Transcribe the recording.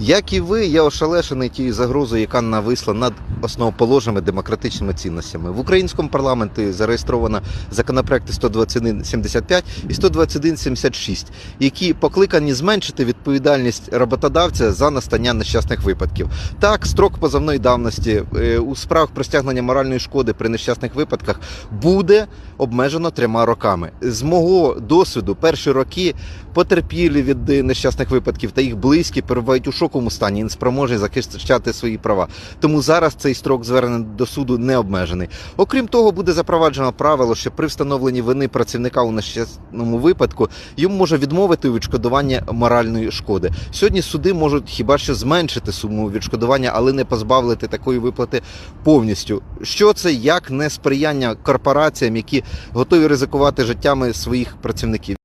Як і ви, я ошелешений тією загрозою, яка нависла над основоположними демократичними цінностями. В українському парламенті зареєстровано законопроекти 12175 і 12176, які покликані зменшити відповідальність роботодавця за настання нещасних випадків. Так, строк позовної давності е, у справах про стягнення моральної шкоди при нещасних випадках буде обмежено трьома роками. З мого досвіду, перші роки потерпілі від нещасних випадків та їх близькі перебувають у шоковому стані і не спроможні захищати свої права. Тому зараз цей строк звернення до суду не обмежений. Окрім того, буде запроваджено правило, що при встановленні вини працівника у нещасному випадку йому може відмовити відшкодування моральної шкоди. Сьогодні суди можуть хіба що зменшити суму відшкодування, але не позбавити такої виплати повністю. Що це як не сприяння корпораціям, які готові ризикувати життями своїх працівників?